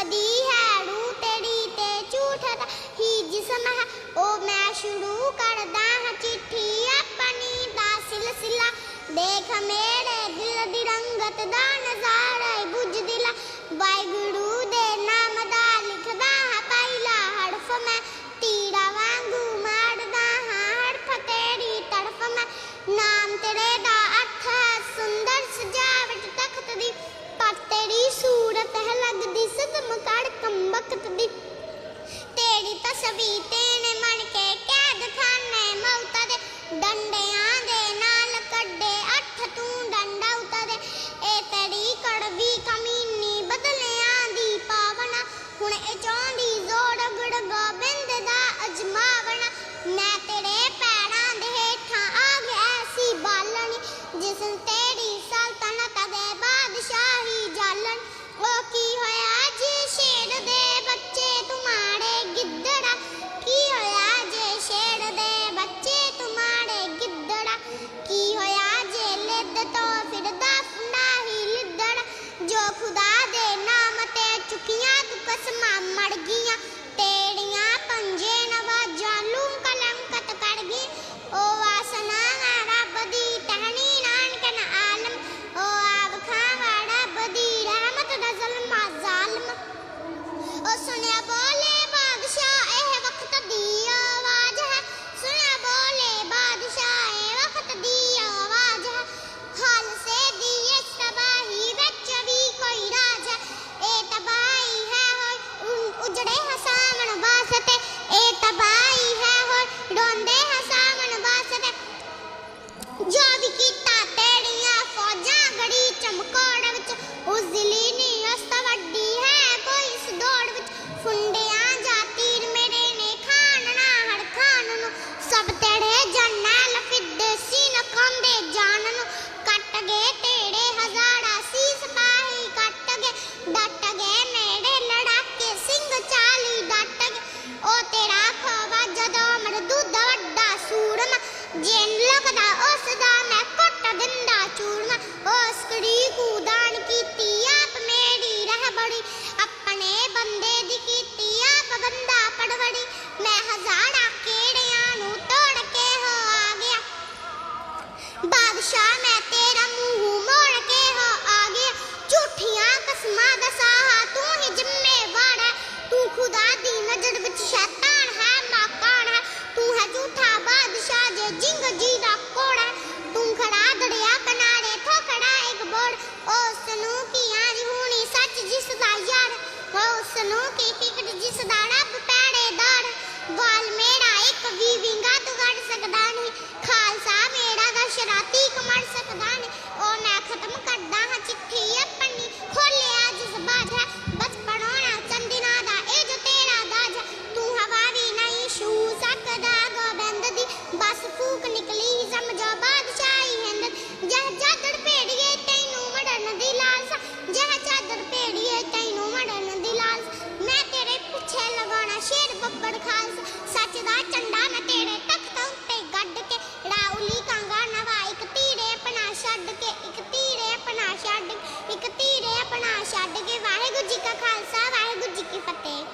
ਸਦੀ ਹੈ ਰੂ ਤੇਰੀ ਤੇ ਝੂਠ ਹੀ ਜਿਸਮ ਹੈ ਉਹ ਮੈਂ ਸ਼ੁਰੂ ਕਰਦਾ ਮੜ ਗਈਆਂ ਤੇ ਕੀਤਾ ਤੇੜੀਆਂ ਫੌਜਾਂ ਗੜੀ ਚਮਕੌੜ ਵਿੱਚ। ਉਜਲੀ ਨੀ ਅਸਤ ਵੱਡੀ ਹੈ ਕੋਈ ਇਸ ਦੌੜ ਵਿੱਚ। ਫੁੰਡਿਆਂ ਜਾਂ ਤੀਰ ਮੇਰੇ ਨੇ ਖਾਨਣਾ ਹਰ ਖਾਨ ਨੂੰ। ਸਭ ਤੇੜੇ ਜੰਨਾ ਲਫਿੱਦ ਸੀ ਨਖਾਂਦੇ ਜਾਨ ਨੂੰ। ਕੱਟ ਗਏ ਤੇੜੇ ਹਜ਼ਾਰਾ ਸੀ ਸਪਾਹੀ ਕੱਟ ਗਏ। ਡਟ ਗਏ ਮੇਰੇ ਲੜਾਕੇ ਸਿੰਘ ਚਾਲੀ ਡਟ ਗਏ। ਉਹ ਤੇਰਾ ਖਵਾ ਜਦੋਂ ਮਰਦੂ ਦਾ ਵੱਡਾ ਸੂਰਮ। ਜੇ ਲੱਗਦਾ ਉਸ ਦਾ ਚੂੜਨਾ ਓਸਕੜੀ ਕੂਦਾਨ ਕੀਤੀ, ਆਪ ਮੇਰੀ ਰਹਿ ਬੜੀ। ਆਪਣੇ ਬੰਦੇ ਦੀ ਕੀਤੀ, ਆਪ ਬੰਦਾ ਪੜਵੜੀ। ਮੈਂ ਹਜ਼ਾਰਾਂ ਕਿਹੜਿਆਂ ਨੂੰ ਤੋੜ ਕੇ ਹੋ ਆ ਗਿਆ। ਬਾਦਸ਼ਾਹ, ਮੈਂ ਤੇਰਾ ਮੂੰਹ ਮੋੜ ਕੇ ਹੋ ਆ ਗਿਆ। ਝੂਠੀਆਂ ਕਸਮਾਂ ਦਾ ਸਾਹਾ ਤੂੰ ਹੀ ਜ਼ਿੰਮੇਵਾਰ ਹੈ ਤੂੰ ਖੁਦਾ ਦੀ ਨਜ਼ਰ ਵਿੱਚ ਸ਼ੈਤਾਨ ਕੇ ਫਿਕਰ ਜਿਸ ਦਾ ਰੱਬ ਭੈੜੇ ਦਾੜ ਵਾਲ ਮੇਰਾ ਇੱਕ ਵੀ ਵਿੰਗਾ ਤੂੰ ਕੱਢ ਸਕਦਾ ਨਹੀਂ। ਖਾ ਛੱਡ ਇੱਕ ਧੀਰੇ ਆਪਣਾ ਛੱਡ ਕੇ ਵਾਹਿਗੁਰੂ ਜੀ ਕਾ ਖਾਲਸਾ ਵਾਹਿਗੁਰੂ ਜੀ ਕੀ ਫਤਿਹ।